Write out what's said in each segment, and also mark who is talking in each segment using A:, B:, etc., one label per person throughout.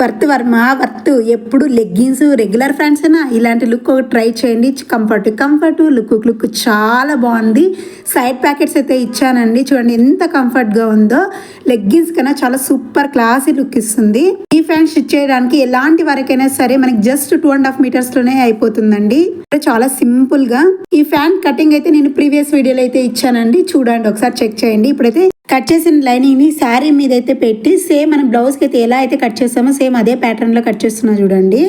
A: Worth Varma worth ఎప్పుడు leggings regular friends ఇలాంటి look ఒకటి ట్రై చేయండి. కంఫర్ట్ కంఫర్ట్ లుక్ లుక్ చాలా బాగుంది. సైడ్ ప్యాకెట్స్ అయితే ఇచ్చానండి. చూడండి ఎంత కంఫర్ట్గా ఉందో. లెగ్గిన్స్ కన్నా చాలా సూపర్ క్లాసీ లుక్ ఇస్తుంది. ఈ ఫ్యాన్ స్టిచ్ చేయడానికి ఎలాంటి వరకైనా సరే మనకి జస్ట్ టూ అండ్ హాఫ్ మీటర్స్లోనే అయిపోతుందండి. చాలా సింపుల్గా ఈ ఫ్యాన్ కటింగ్ అయితే నేను ప్రీవియస్ వీడియోలో అయితే ఇచ్చానండి. చూడండి ఒకసారి చెక్ చేయండి. ఇప్పుడైతే కట్ చేసిన లైనింగ్ని శారీ మీద అయితే పెట్టి సేమ్ మనం బ్లౌజ్కి అయితే ఎలా అయితే కట్ చేస్తామో సేమ్ అదే ప్యాటర్న్లో కట్ చేస్తున్నా చూడండి.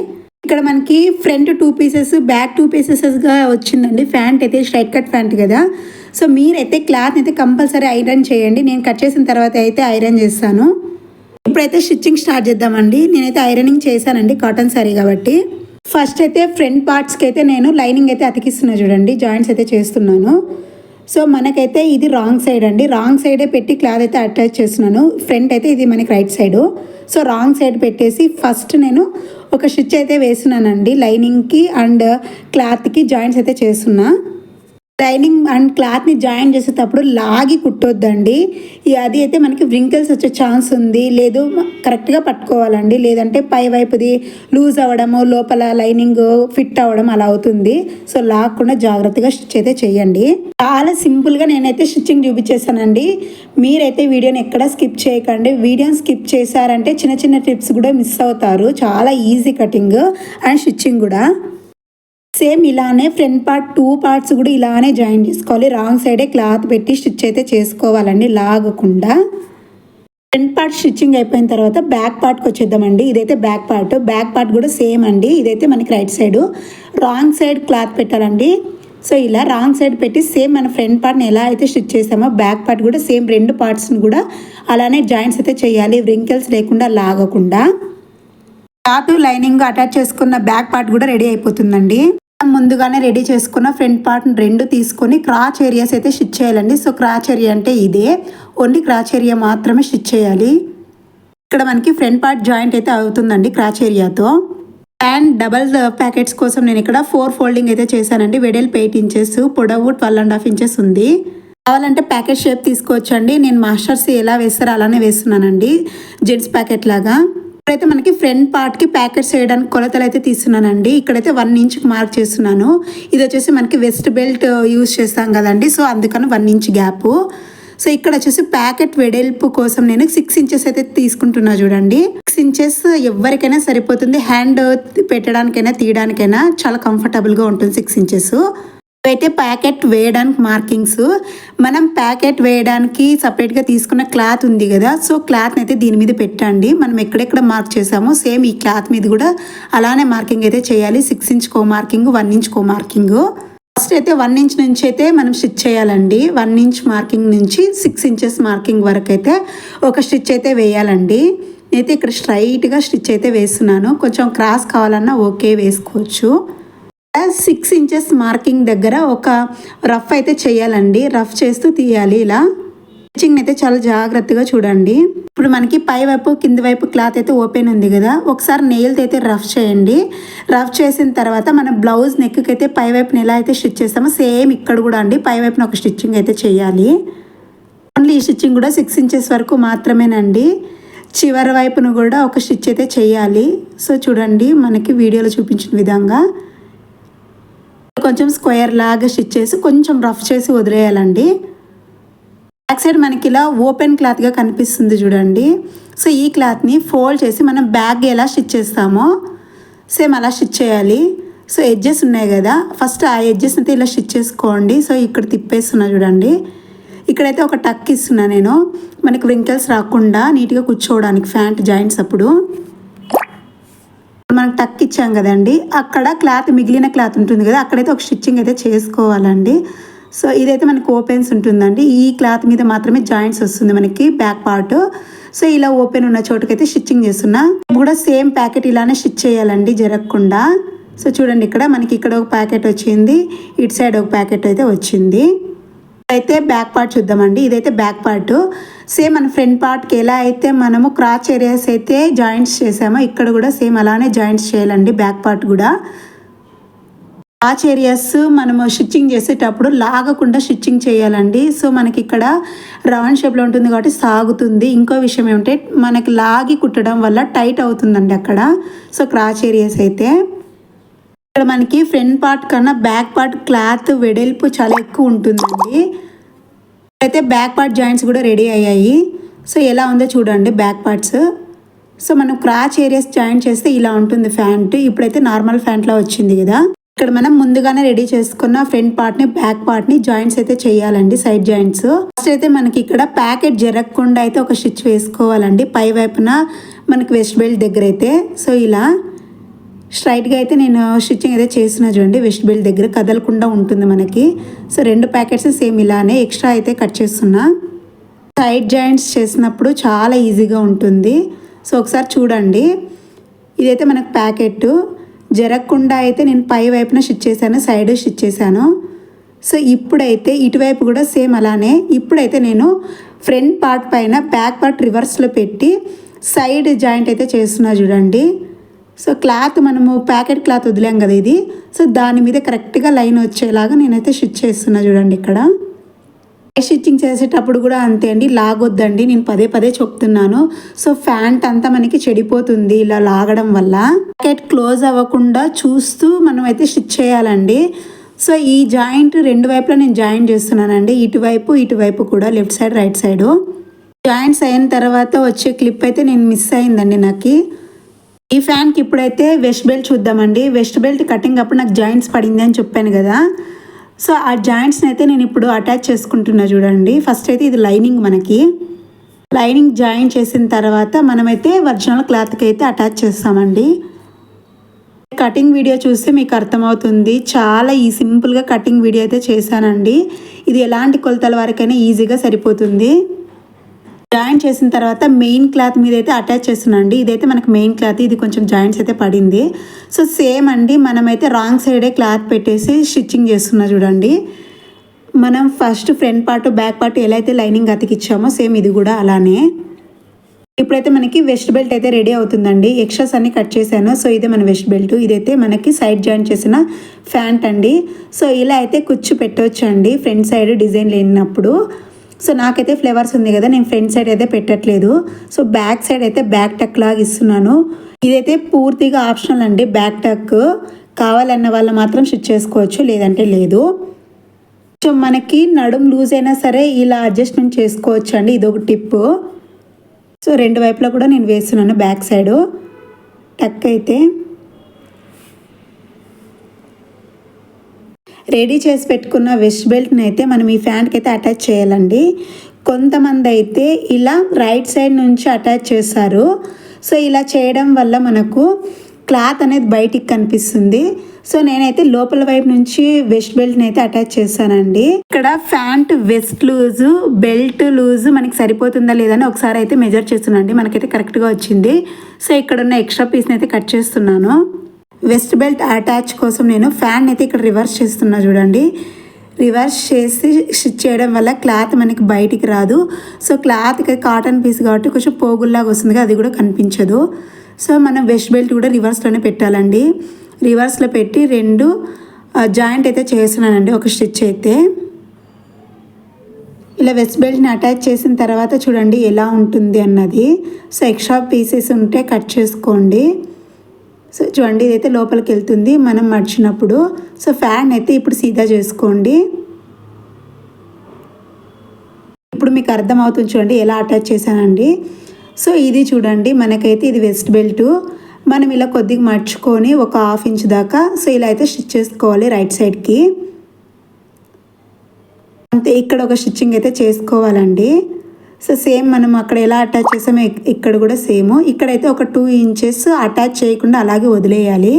A: ఇక్కడ మనకి front two pieces back two పీసెస్గా వచ్చిందండి. ఫ్యాంట్ అయితే స్ట్రైట్ కట్ ఫ్యాంట్ కదా. సో మీరైతే క్లాత్ అయితే కంపల్సరీ ఐరన్ చేయండి. నేను కట్ చేసిన తర్వాత అయితే ఐరన్ చేస్తాను. ఇప్పుడైతే స్టిచ్చింగ్ స్టార్ట్ చేద్దామండి. నేనైతే ఐరనింగ్ చేశానండి కాటన్ సారీ కాబట్టి. ఫస్ట్ అయితే ఫ్రంట్ పార్ట్స్కి అయితే నేను లైనింగ్ అయితే అతికిస్తున్నా చూడండి. జాయింట్స్ అయితే చేస్తున్నాను. సో మనకైతే ఇది రాంగ్ సైడ్ అండి. రాంగ్ సైడే పెట్టి క్లాత్ అయితే అటాచ్ చేస్తున్నాను. ఫ్రంట్ అయితే ఇది మనకి right side. So wrong side పెట్టేసి ఫస్ట్ నేను ఒక స్టిచ్ అయితే వేస్తున్నానండి లైనింగ్కి అండ్ క్లాత్కి జాయింట్స్ అయితే చేస్తున్నా. లైనింగ్ అండ్ క్లాత్ని జాయిన్ చేసేటప్పుడు లాగి కుట్టొద్దండి. ఈ అది అయితే మనకి వ్రింకిల్స్ వచ్చే ఛాన్స్ ఉంది. లేదు కరెక్ట్గా పట్టుకోవాలండి. లేదంటే పై వైపుది లూజ్ అవ్వడము లోపల లైనింగ్ ఫిట్ అవ్వడం అలా అవుతుంది. సో లాగకుండా జాగ్రత్తగా స్టిచ్ అయితే చేయండి. చాలా సింపుల్గా నేనైతే స్టిచ్చింగ్ చూపించేసానండి మీరైతే వీడియోని ఎక్కడ స్కిప్ చేయకండి. వీడియోని స్కిప్ చేశారంటే చిన్న చిన్న టిప్స్ కూడా మిస్ అవుతారు. చాలా ఈజీ కటింగ్ అండ్ స్టిచ్చింగ్ కూడా. సేమ్ ఇలానే ఫ్రంట్ పార్ట్ టూ పార్ట్స్ కూడా ఇలానే జాయిన్ చేసుకోవాలి. రాంగ్ సైడే క్లాత్ పెట్టి స్టిచ్ అయితే చేసుకోవాలండి లాగకుండా. ఫ్రంట్ పార్ట్ స్టిచ్చింగ్ అయిపోయిన తర్వాత బ్యాక్ పార్ట్కి వచ్చేద్దామండి. ఇదైతే బ్యాక్ పార్ట్ బ్యాక్ పార్ట్ కూడా సేమ్ అండి. ఇదైతే మనకి right side. Wrong side cloth పెట్టాలండి. సో ఇలా రాంగ్ సైడ్ పెట్టి సేమ్ మన ఫ్రంట్ పార్ట్ని ఎలా అయితే స్టిచ్ చేసామో బ్యాక్ పార్ట్ కూడా సేమ్ రెండు పార్ట్స్ని కూడా అలానే జాయింట్స్ అయితే చేయాలి. వ్రింకిల్స్ లేకుండా లాగకుండా. క్లాత్ లైనింగ్ అటాచ్ చేసుకున్న బ్యాక్ పార్ట్ కూడా రెడీ అయిపోతుందండి. ముందుగానే రెడీ చేసుకున్న ఫ్రంట్ పార్ట్ రెండు తీసుకొని క్రాచ్ ఏరియాస్ అయితే స్టిచ్ చేయాలండి. సో క్రాచ్ ఏరియా అంటే ఇదే. ఓన్లీ క్రాచ్ ఏరియా మాత్రమే స్టిచ్ చేయాలి. ఇక్కడ మనకి ఫ్రంట్ పార్ట్ జాయింట్ అయితే అవుతుందండి క్రాచ్ ఏరియాతో. అండ్ డబల్ ప్యాకెట్స్ కోసం నేను ఇక్కడ ఫోర్ ఫోల్డింగ్ అయితే చేశానండి. వెడల్పు ఎయిట్ ఇంచెస్ పొడవు ట్వెల్వ్ అండ్ హాఫ్ ఇంచెస్ ఉంది. కావాలంటే ప్యాకెట్ షేప్ తీసుకోవచ్చండి. నేను మాస్టర్స్ ఎలా వేస్తారో అలానే వేస్తున్నానండి. జెంట్స్ ప్యాకెట్ లాగా. ఇక్కడైతే మనకి ఫ్రంట్ పార్ట్కి ప్యాకెట్స్ వేయడానికి కొలతలు అయితే తీస్తున్నానండి. ఇక్కడైతే వన్ ఇంచ్కి మార్క్ చేస్తున్నాను. ఇది వచ్చేసి మనకి వెస్ట్ బెల్ట్ యూస్ చేస్తాం కదండి. సో అందుకని వన్ ఇంచ్ గ్యాప్. సో ఇక్కడ వచ్చేసి ప్యాకెట్ వెడల్పు కోసం నేను సిక్స్ ఇంచెస్ అయితే తీసుకుంటున్నా చూడండి. సిక్స్ ఇంచెస్ ఎవరికైనా సరిపోతుంది. హ్యాండ్ పెట్టడానికైనా తీయడానికైనా చాలా కంఫర్టబుల్గా ఉంటుంది సిక్స్ ఇంచెస్. అయితే ప్యాకెట్ వేయడానికి మార్కింగ్స్. మనం ప్యాకెట్ వేయడానికి సపరేట్గా తీసుకున్న క్లాత్ ఉంది కదా సో క్లాత్ని అయితే దీని మీద పెట్టండి. మనం ఎక్కడెక్కడ మార్క్ చేసామో సేమ్ ఈ క్లాత్ మీద కూడా అలానే మార్కింగ్ అయితే చేయాలి. సిక్స్ ఇంచ్ కో మార్కింగ్ వన్ ఇంచ్ కో మార్కింగ్. ఫస్ట్ అయితే వన్ ఇంచ్ నుంచి అయితే మనం స్టిచ్ చేయాలండి. వన్ ఇంచ్ మార్కింగ్ నుంచి సిక్స్ ఇంచెస్ మార్కింగ్ వరకు అయితే ఒక స్టిచ్ అయితే వేయాలండి. నేనైతే ఇక్కడ స్ట్రైట్గా స్టిచ్ అయితే వేస్తున్నాను. కొంచెం క్రాస్ కావాలన్నా ఓకే వేసుకోవచ్చు. సిక్స్ ఇంచెస్ మార్కింగ్ దగ్గర ఒక రఫ్ అయితే చేయాలండి. రఫ్ చేస్తూ తీయాలి ఇలా. స్టిచ్చింగ్ అయితే చాలా జాగ్రత్తగా చూడండి. ఇప్పుడు మనకి పై వైపు కింది వైపు క్లాత్ అయితే ఓపెన్ ఉంది కదా. ఒకసారి నెయిల్తో అయితే రఫ్ చేయండి. రఫ్ చేసిన తర్వాత మన బ్లౌజ్ నెక్కి అయితే పై వైపున ఎలా అయితే స్టిచ్ చేస్తామో సేమ్ ఇక్కడ కూడా అండి. పై వైపున ఒక స్టిచ్చింగ్ అయితే చేయాలి. ఓన్లీ ఈ స్టిచ్చింగ్ కూడా సిక్స్ ఇంచెస్ వరకు మాత్రమేనండి. చివరి వైపును కూడా ఒక స్టిచ్ అయితే చేయాలి. సో చూడండి మనకి వీడియోలో చూపించిన విధంగా. కొంచెం స్క్వేర్ లాగా స్టిచ్ చేసి కొంచెం రఫ్ చేసి వదిలేయాలండి. బ్యాక్ సైడ్ మనకి ఇలా ఓపెన్ క్లాత్గా కనిపిస్తుంది చూడండి. సో ఈ క్లాత్ని ఫోల్డ్ చేసి మనం బ్యాగ్ ఎలా స్టిచ్ చేస్తామో సేమ్ అలా స్టిచ్ చేయాలి. సో ఎడ్జెస్ ఉన్నాయి కదా ఫస్ట్ ఆ ఎడ్జెస్ అయితే ఇలా స్టిచ్ చేసుకోండి. సో ఇక్కడ తిప్పేస్తున్నా చూడండి. ఇక్కడైతే ఒక టక్ ఇస్తున్నా నేను. మనకి వింకల్స్ రాకుండా నీట్గా కూర్చోవడానికి ఫ్యాంట్ జాయింట్స్ అప్పుడు. మనకు టక్ ఇచ్చాం కదండి. అక్కడ క్లాత్ మిగిలిన క్లాత్ ఉంటుంది కదా అక్కడైతే ఒక స్టిచ్చింగ్ అయితే చేసుకోవాలండి. సో ఇదైతే మనకి ఓపెన్స్ ఉంటుందండి. ఈ క్లాత్ మీద మాత్రమే జాయింట్స్ వస్తుంది మనకి బ్యాక్ పార్ట్. సో ఇలా ఓపెన్ ఉన్న చోటుకైతే స్టిచ్చింగ్ చేస్తున్నా. కూడా సేమ్ ప్యాకెట్ ఇలానే స్టిచ్ చేయాలండి జరగకుండా. సో చూడండి ఇక్కడ మనకి ఇక్కడ ఒక ప్యాకెట్ వచ్చింది ఇటు సైడ్ ఒక ప్యాకెట్ అయితే వచ్చింది. అయితే బ్యాక్ పార్ట్ చూద్దామండి. ఇదైతే బ్యాక్ పార్ట్. సేమ్ మన ఫ్రంట్ పార్ట్కి ఎలా అయితే మనము క్రాచ్ ఏరియాస్ అయితే జాయింట్స్ చేసామో ఇక్కడ కూడా సేమ్ అలానే జాయింట్స్ చేయాలండి బ్యాక్ పార్ట్ కూడా. క్రాచ్ ఏరియాస్ మనము స్టిచ్చింగ్ చేసేటప్పుడు లాగకుండా స్టిచ్చింగ్ చేయాలండి. సో మనకి ఇక్కడ రౌండ్ షేప్లో ఉంటుంది కాబట్టి సాగుతుంది. ఇంకో విషయం ఏమంటే మనకి లాగి కుట్టడం వల్ల టైట్ అవుతుందండి అక్కడ. సో క్రాచ్ ఏరియాస్ అయితే. ఇక్కడ మనకి ఫ్రంట్ పార్ట్ కన్నా బ్యాక్ పార్ట్ క్లాత్ వెడల్పు చాలా ఎక్కువ ఉంటుందండి. అయితే బ్యాక్ పార్ట్ జాయింట్స్ కూడా రెడీ అయ్యాయి. సో ఎలా ఉందో చూడండి బ్యాక్ పార్ట్స్ సో మనం క్రాచ్ ఏరియాస్ జాయింట్ చేస్తే ఇలా ఉంటుంది ఫ్యాంట్. ఇప్పుడైతే నార్మల్ ఫ్యాంట్లో వచ్చింది కదా. ఇక్కడ మనం ముందుగానే రెడీ చేసుకున్న ఫ్రంట్ పార్ట్ని బ్యాక్ పార్ట్ని జాయింట్స్ అయితే చేయాలండి సైడ్ జాయింట్స్ ఫస్ట్ అయితే మనకి ఇక్కడ ప్యాకెట్ జరగకుండా అయితే ఒక స్టిచ్ వేసుకోవాలండి. పై వైపున మనకి వెస్ట్ బెల్ట్ దగ్గర అయితే. సో ఇలా స్ట్రైట్గా అయితే నేను స్టిచ్చింగ్ అయితే చేసిన చూడండి. వెస్ట్ బెల్ట్ దగ్గర కదలకుండా ఉంటుంది మనకి. సో రెండు ప్యాకెట్స్ సేమ్ ఇలానే ఎక్స్ట్రా అయితే కట్ చేస్తున్నా. సైడ్ జాయింట్స్ చేసినప్పుడు చాలా ఈజీగా ఉంటుంది. సో ఒకసారి చూడండి. ఇదైతే మనకు ప్యాకెట్. జరగకుండా అయితే నేను పై వైపున స్టిచ్ చేశాను సైడ్ స్టిచ్ చేశాను. సో ఇప్పుడైతే ఇటువైపు కూడా సేమ్ అలానే. ఇప్పుడైతే నేను ఫ్రంట్ పార్ట్ పైన బ్యాక్ పార్ట్ రివర్స్లో పెట్టి సైడ్ జాయింట్ అయితే చేస్తున్నా చూడండి. సో క్లాత్ మనము ప్యాకెట్ క్లాత్ వదిలాం కదా ఇది. సో దాని మీద కరెక్ట్గా లైన్ వచ్చేలాగా నేనైతే స్టిచ్ చేస్తున్నా చూడండి ఇక్కడ. స్టిచ్చింగ్ చేసేటప్పుడు కూడా అంతే అండి లాగొద్దండి. నేను పదే పదే చెప్తున్నాను. సో ఫ్యాంట్ అంతా మనకి చెడిపోతుంది ఇలా లాగడం వల్ల. ప్యాకెట్ క్లోజ్ అవ్వకుండా చూస్తూ మనం అయితే స్టిచ్ చేయాలండి. సో ఈ జాయింట్ రెండు వైపులా నేను జాయింట్ చేస్తున్నానండి. ఇటువైపు ఇటువైపు కూడా left side right side. Joints అయిన తర్వాత వచ్చే క్లిప్ అయితే నేను మిస్ అయిందండి నాకు. ఈ ఫ్యాన్కి ఇప్పుడైతే వెస్ట్ బెల్ట్ చూద్దామండి. వెస్ట్ బెల్ట్ కటింగ్ అప్పుడు నాకు జాయింట్స్ పడింది అని చెప్పాను కదా. సో ఆ జాయింట్స్ని అయితే నేను ఇప్పుడు అటాచ్ చేసుకుంటున్నా చూడండి. ఫస్ట్ అయితే ఇది లైనింగ్ మనకి. లైనింగ్ జాయిన్ చేసిన తర్వాత మనమైతే ఒరిజినల్ క్లాత్కి అయితే అటాచ్ చేస్తామండి. కటింగ్ వీడియో చూస్తే మీకు అర్థమవుతుంది. చాలా ఈ సింపుల్గా కటింగ్ వీడియో అయితే చేశానండి. ఇది ఎలాంటి కొలతల వరకైనా ఈజీగా సరిపోతుంది. జాయింట్ చేసిన తర్వాత మెయిన్ క్లాత్ మీద అయితే అటాచ్ చేస్తున్నాండి ఇదైతే మనకు మెయిన్ క్లాత్ ఇది కొంచెం జాయింట్స్ అయితే పడింది. సో సేమ్ అండి మనమైతే రాంగ్ సైడే క్లాత్ పెట్టేసి స్టిచ్చింగ్ చేస్తున్నా చూడండి. మనం first front part back part ఎలా అయితే లైనింగ్ అతికిచ్చామో సేమ్ ఇది కూడా అలానే. ఇప్పుడైతే మనకి వెస్ట్ బెల్ట్ అయితే రెడీ అవుతుందండి. ఎక్స్ట్రాస్ అన్ని కట్ చేశాను. సో ఇదే మన వెస్ట్ బెల్ట్. ఇదైతే మనకి సైడ్ జాయింట్ చేసిన ఫ్యాంట్ అండి. సో ఇలా అయితే కుచ్చు పెట్టవచ్చు అండి ఫ్రంట్ సైడ్ డిజైన్ లేనప్పుడు. సో నాకైతే ఫ్లేవర్స్ ఉంది కదా నేను ఫ్రంట్ సైడ్ అయితే పెట్టట్లేదు. సో బ్యాక్ సైడ్ అయితే బ్యాక్ టక్ లాగా ఇస్తున్నాను. ఇదైతే పూర్తిగా ఆప్షనల్ అండి బ్యాక్ టక్. కావాలన్న వాళ్ళు మాత్రం స్టిచ్ చేసుకోవచ్చు లేదంటే లేదు. సో మనకి నడుం లూజ్ అయినా సరే ఇలా అడ్జస్ట్మెంట్ చేసుకోవచ్చు అండి ఇది ఒక టిప్. సో రెండు వైపులా కూడా నేను వేస్తున్నాను బ్యాక్ సైడు. టక్ అయితే. రెడీ చేసి పెట్టుకున్న వెస్ట్ బెల్ట్ని అయితే మనం ఈ ఫ్యాంట్కి అయితే అటాచ్ చేయాలండి. కొంతమంది అయితే ఇలా రైట్ సైడ్ నుంచి అటాచ్ చేస్తారు సో ఇలా చేయడం వల్ల మనకు క్లాత్ అనేది బయటికి కనిపిస్తుంది. సో నేనైతే లోపల వైపు నుంచి వెస్ట్ బెల్ట్ని అయితే అటాచ్ చేశానండి. ఇక్కడ pant waist loose belt loose మనకి సరిపోతుందా లేదని ఒకసారి అయితే మెజర్ చేస్తున్నాండి మనకైతే కరెక్ట్గా వచ్చింది. సో ఇక్కడ ఉన్న ఎక్స్ట్రా పీస్ని అయితే కట్ చేస్తున్నాను. వెస్ట్ బెల్ట్ అటాచ్ కోసం నేను ఫ్యాన్ అయితే ఇక్కడ రివర్స్ చేస్తున్నా చూడండి. రివర్స్ చేసి స్టిచ్ చేయడం వల్ల క్లాత్ మనకి బయటికి రాదు. సో క్లాత్ కాటన్ పీస్ కాబట్టి కొంచెం పోగుల్లాగా వస్తుంది అది కూడా కనిపించదు. సో మనం వెస్ట్ బెల్ట్ కూడా రివర్స్లోనే పెట్టాలండి. రివర్స్లో పెట్టి రెండు జాయింట్ అయితే చేస్తున్నానండి ఒక స్టిచ్ అయితే. ఇలా వెస్ట్ బెల్ట్ని అటాచ్ చేసిన తర్వాత చూడండి ఎలా ఉంటుంది అన్నది. సో ఎక్స్ట్రా పీసెస్ ఉంటే కట్ చేసుకోండి. సో చూడండి ఇదైతే లోపలికి వెళ్తుంది. మనం మడిచినప్పుడు. సో ఫ్యాన్ అయితే ఇప్పుడు సీదా చేసుకోండి. ఇప్పుడు మీకు అర్థమవుతుంది చూడండి ఎలా అటాచ్ చేశానండి. సో ఇది చూడండి మనకైతే ఇది వెస్ట్ బెల్ట్. మనం ఇలా కొద్దిగా మర్చుకొని ఒక హాఫ్ ఇంచ్ దాకా సో ఇలా అయితే స్టిచ్ చేసుకోవాలి రైట్ సైడ్కి. అంతే ఇక్కడ ఒక స్టిచ్చింగ్ అయితే చేసుకోవాలండి. సో సేమ్ మనం అక్కడ ఎలా అటాచ్ చేసామో ఇక్కడ కూడా సేమ్ ఇక్కడైతే ఒక టూ ఇంచెస్ అటాచ్ చేయకుండా అలాగే వదిలేయాలి.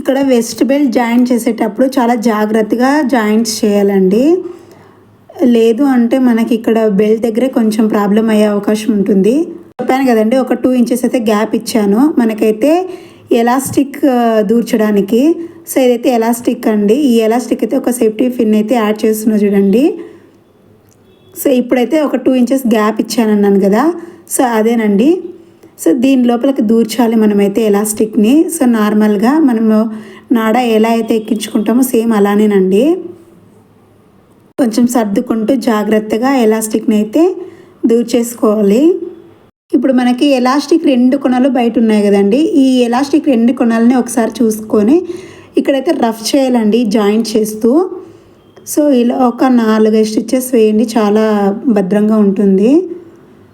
A: ఇక్కడ వెస్ట్ బెల్ట్ జాయింట్ చేసేటప్పుడు చాలా జాగ్రత్తగా జాయింట్స్ చేయాలండి. లేదు అంటే మనకి ఇక్కడ బెల్ట్ దగ్గరే కొంచెం ప్రాబ్లం అయ్యే అవకాశం ఉంటుంది. చెప్పాను కదండి ఒక టూ ఇంచెస్ అయితే గ్యాప్ ఇచ్చాను. మనకైతే ఎలాస్టిక్ దూర్చడానికి. సో ఇదైతే ఎలాస్టిక్ అండి. ఈ ఎలాస్టిక్ అయితే ఒక సేఫ్టీ ఫిన్ అయితే యాడ్ చేస్తున్నా చూడండి. సో ఇప్పుడైతే ఒక టూ ఇంచెస్ గ్యాప్ ఇచ్చాను అన్నాను కదా. సో అదేనండి. సో దీని లోపలికి దూర్చాలి మనమైతే ఎలాస్టిక్ని. సో నార్మల్గా మనము నాడ ఎలా అయితే ఎక్కించుకుంటామో సేమ్ అలానేనండి. కొంచెం సర్దుకుంటూ జాగ్రత్తగా ఎలాస్టిక్ని అయితే దూర్ చేసుకోవాలి. ఇప్పుడు మనకి ఎలాస్టిక్ రెండు కొనలు బయట ఉన్నాయి కదండి. ఈ ఎలాస్టిక్ రెండు కొనాలని ఒకసారి చూసుకొని ఇక్కడైతే రఫ్ చేయాలండి జాయింట్ చేస్తూ. సో ఇలా ఒక నాలుగైదు స్టిచ్చెస్ వేయండి చాలా భద్రంగా ఉంటుంది.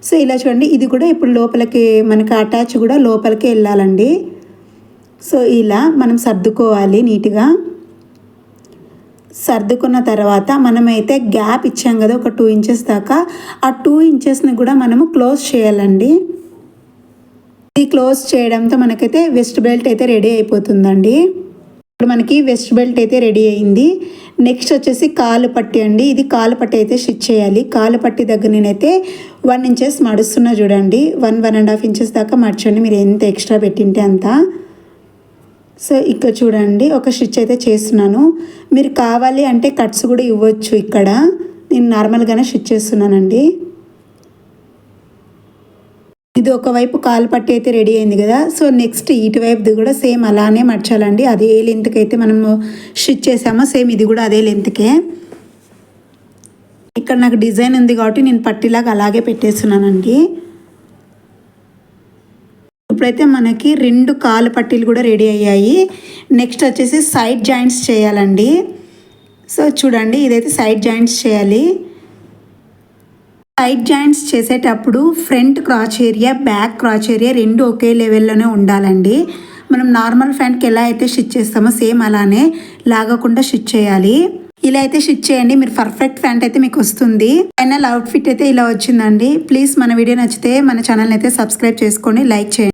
A: సో ఇలా చూడండి ఇది కూడా ఇప్పుడు లోపలికి మనకి అటాచ్ కూడా లోపలికి వెళ్ళాలండి. సో ఇలా మనం సర్దుకోవాలి నీట్గా. సర్దుకున్న తర్వాత మనమైతే గ్యాప్ ఇచ్చాం కదా ఒక టూ ఇంచెస్ దాకా. ఆ టూ ఇంచెస్ని కూడా మనము క్లోజ్ చేయాలండి. ఇది క్లోజ్ చేయడంతో మనకైతే వెస్ట్ బెల్ట్ అయితే రెడీ అయిపోతుందండి. ఇప్పుడు మనకి వెస్ట్ బెల్ట్ అయితే రెడీ అయింది. నెక్స్ట్ వచ్చేసి కాలు పట్టి అండి. ఇది కాలు పట్టి అయితే స్టిచ్ చేయాలి. కాలు పట్టి దగ్గర నేనైతే వన్ ఇంచెస్ మడుస్తున్నా చూడండి. One one and half inches దాకా మడచండి. మీరు ఎంత ఎక్స్ట్రా పెట్టింటే అంత. సో ఇక్కడ చూడండి. ఒక స్టిచ్ అయితే చేస్తున్నాను. మీరు కావాలి అంటే కట్స్ కూడా ఇవ్వచ్చు ఇక్కడ. నేను నార్మల్గానే స్టిచ్ చేస్తున్నానండి. ఇది ఒకవైపు కాలు పట్టి అయితే రెడీ అయింది కదా. సో నెక్స్ట్ ఇటువైపుది కూడా సేమ్ అలానే మర్చాలండి అదే లెంత్కి అయితే మనము స్టిచ్ చేసామో సేమ్ ఇది కూడా అదే లెంత్కే ఇక్కడ నాకు డిజైన్ ఉంది కాబట్టి నేను పట్టిలాగా అలాగే పెట్టేస్తున్నానండి. ఇప్పుడైతే మనకి రెండు కాలు పట్టీలు కూడా రెడీ అయ్యాయి. నెక్స్ట్ వచ్చేసి సైడ్ జాయింట్స్ చేయాలండి. సో చూడండి ఇదైతే సైడ్ జాయింట్స్ చేయాలి. సైడ్ జాయింట్స్ చేసేటప్పుడు front crotch area back crotch area రెండు ఒకే లెవెల్లోనే ఉండాలండి. మనం నార్మల్ ఫ్యాంట్కి ఎలా అయితే స్టిచ్ చేస్తామో సేమ్ అలానే లాగకుండా స్టిచ్ చేయాలి. ఇలా అయితే స్టిచ్ చేయండి మీరు పర్ఫెక్ట్ ఫ్యాంట్ అయితే మీకు వస్తుంది. ఫైనల్ అవుట్ఫిట్ అయితే ఇలా వచ్చిందండి. ప్లీజ్ మన వీడియో నచ్చితే మన ఛానల్ అయితే సబ్స్క్రైబ్ చేసుకోండి లైక్ చేయండి.